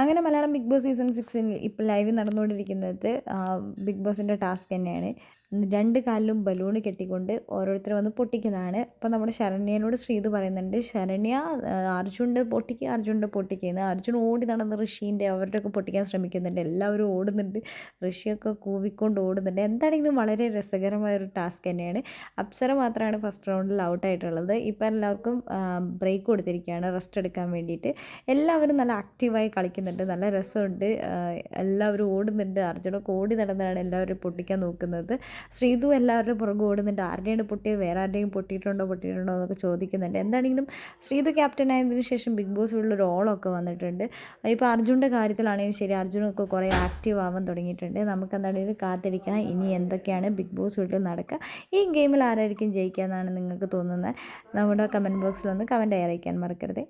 അങ്ങനെ Malayalam big boss season സിക്സിൽ ഇപ്പോൾ ലൈവ് നടന്നുകൊണ്ടിരിക്കുന്നത് ബിഗ് ബോസിന്റെ ടാസ്ക് തന്നെയാണ്. രണ്ട് കാലിലും ബലൂൺ കെട്ടിക്കൊണ്ട് ഓരോരുത്തർ വന്ന് പൊട്ടിക്കുന്നതാണ്. അപ്പോൾ നമ്മുടെ ശരണ്യനോട് ശ്രീത് പറയുന്നുണ്ട് ശരണ്യ അർജുന്റെ പൊട്ടിക്കുക അർജുന്റെ പൊട്ടിക്കുന്നത് അർജുൻ ഓടി നടന്ന് ഋഷീന്റെ അവരുടെയൊക്കെ പൊട്ടിക്കാൻ ശ്രമിക്കുന്നുണ്ട്. എല്ലാവരും ഓടുന്നുണ്ട്. ഋഷിയൊക്കെ കൂവിക്കൊണ്ട് ഓടുന്നുണ്ട്. എന്താണെങ്കിലും വളരെ രസകരമായ ഒരു ടാസ്ക് തന്നെയാണ്. അപ്സര മാത്രമാണ് ഫസ്റ്റ് റൗണ്ടിൽ ഔട്ടായിട്ടുള്ളത് ഇപ്പം എല്ലാവർക്കും ബ്രേക്ക് കൊടുത്തിരിക്കുകയാണ് റെസ്റ്റ് എടുക്കാൻ വേണ്ടിയിട്ട്. എല്ലാവരും നല്ല ആക്റ്റീവായി കളിക്കുന്നുണ്ട്. നല്ല രസമുണ്ട്. എല്ലാവരും ഓടുന്നുണ്ട്. അർജുനൊക്കെ ഓടി നടന്നാണ് എല്ലാവരും പൊട്ടിക്കാൻ നോക്കുന്നത്. ശ്രീതു എല്ലാവരുടെ പുറകെ ഓടുന്നുണ്ട്. ആരുടെയാണ് പൊട്ടിയത്? വേറെ ആരുടെയും പൊട്ടിയിട്ടുണ്ടോ? പൊട്ടിയിട്ടുണ്ടോ എന്നൊക്കെ ചോദിക്കുന്നുണ്ട്. എന്താണെങ്കിലും ശ്രീതു ക്യാപ്റ്റൻ ആയതിനു ശേഷം ബിഗ് ബോസ് ഒരു ഓളൊക്കെ വന്നിട്ടുണ്ട്. ഇപ്പോൾ അർജുന്റെ കാര്യത്തിലാണെങ്കിലും ശരി അർജുനൊക്കെ കുറേ ആക്റ്റീവ് ആവാൻ തുടങ്ങിയിട്ടുണ്ട്. നമുക്ക് എന്താണെങ്കിലും കാത്തിരിക്കാം ഇനി എന്തൊക്കെയാണ് ബിഗ് ബോസ് വീട്ടിൽ നടക്കുക? ഈ ഗെയിമിൽ ആരായിരിക്കും ജയിക്കുക എന്നാണ് നിങ്ങൾക്ക് തോന്നുന്നത്? നമ്മുടെ കമന്റ് ബോക്സിൽ ഒന്ന് കമന്റ് അറിയിക്കാൻ മറക്കരുത്.